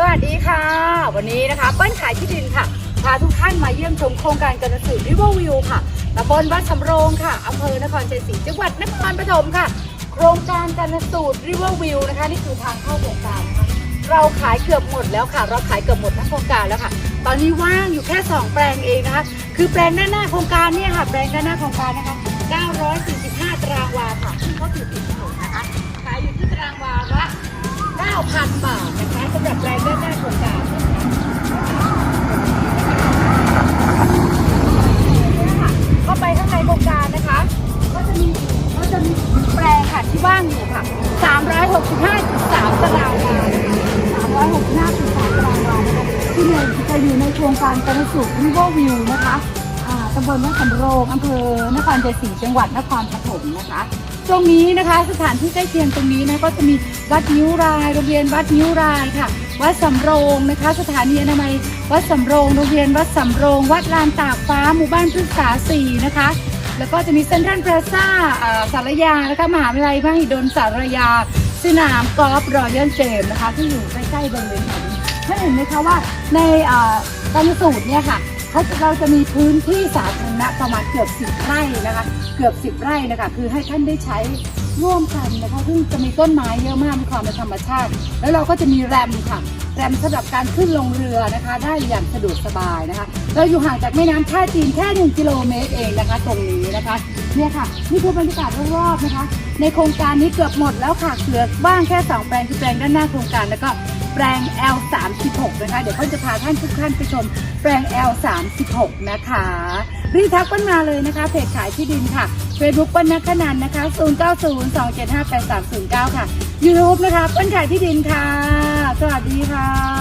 สวัสดีค่ะ วันนี้นะคะเปิ้ลขายที่ดินค่ะพาทุกท่านมาเยี่ยมชมโครงการการเกษตรริเวอร์วิวค่ะตำบลวัดสำโรงค่ะอำเภอนครชัยศรีจังหวัดนครปฐมค่ะ โครงการการเกษตรริเวอร์วิวนะคะนี่คือทางเข้าโครงการนะคะเราขายเกือบหมดแล้วค่ะ เราขายเกือบหมดทั้งโครงการแล้วค่ะ ตอนนี้ว่างอยู่แค่ 2 แปลงเองนะคะ คือแปลงด้านหน้าโครงการเนี่ยค่ะ แปลงด้านหน้าโครงการนะคะ 945 ตารางวาค่ะซึ่เขาถือติด สำหรับแปลงด้านหน้าโครงการเข้าไปข้างในโครงการนะคะ ก็จะมีก็จะมีแปลงค่ะที่ว่างอยู่ค่ะ 365.3ตารางวา365.3ตารางวานะคะที่หนึ่งจะอยู่ในโครงการกระสุนริเวอร์วิวนะคะตำบลวัดสำโรงอำเภอนครชัยศรีจังหวัดนครปฐมนะคะ ตรงนี้นะคะ สถานที่ใกล้เคียงตรงนี้นะก็จะมีวัดนิ้วรายโรงเรียนวัดนิ้วรายค่ะ วัดสำโรงนะคะ สถานีอนามัยวัดสำโรงโรงเรียนวัดสำโรง วัดลานตากฟ้าหมู่บ้านพฤกษาสี่นะคะ แล้วก็จะมีเซ็นทรัลพลาซ่าสารยานะคะมหาวิทยาลัยมหิดลสารยา สนามกอล์ฟรอยัลเจมนะคะที่อยู่ใกล้ๆบริเวณแถวนี้ท่านเห็นไหมคะว่าในการสูตรเนี่ยค่ะ เขาเราจะมีพื้นที่สาธารณะประมาณเกือบสิบไร่นะคะ เกือบสิบไร่นะคะ คือให้ท่านได้ใช้ร่วมกันนะคะซึ่งจะมีต้นไม้เยอะมากมีความเป็นธรรมชาติ แล้วเราก็จะมีแรมค่ะ แรมสำหรับการขึ้นลงเรือนะคะ ได้อย่างสะดวกสบายนะคะ เราอยู่ห่างจากแม่น้ำท่าจีนแค่1กิโลเมตรเองนะคะ ตรงนี้นะคะเนี่ยค่ะนี่คือบรรยากาศรอบๆนะคะ ในโครงการนี้เกือบหมดแล้วค่ะเหลือบ้างแค่ 2 แปลงคือแปลงด้านหน้าโครงการแล้วก็แปลง L30 36 นะคะ เดี๋ยวเขาจะพาท่านทุกท่านไปชมแปลง L 36นะคะรีทักป้นมาเลยนะคะเพจขายที่ดินค่ะเฟซบุ๊กเป้ลนักขนันนะคะ 0902758309 ค่ะยูทูบนะคะเปิ้นขายที่ดินค่ะ สวัสดีค่ะ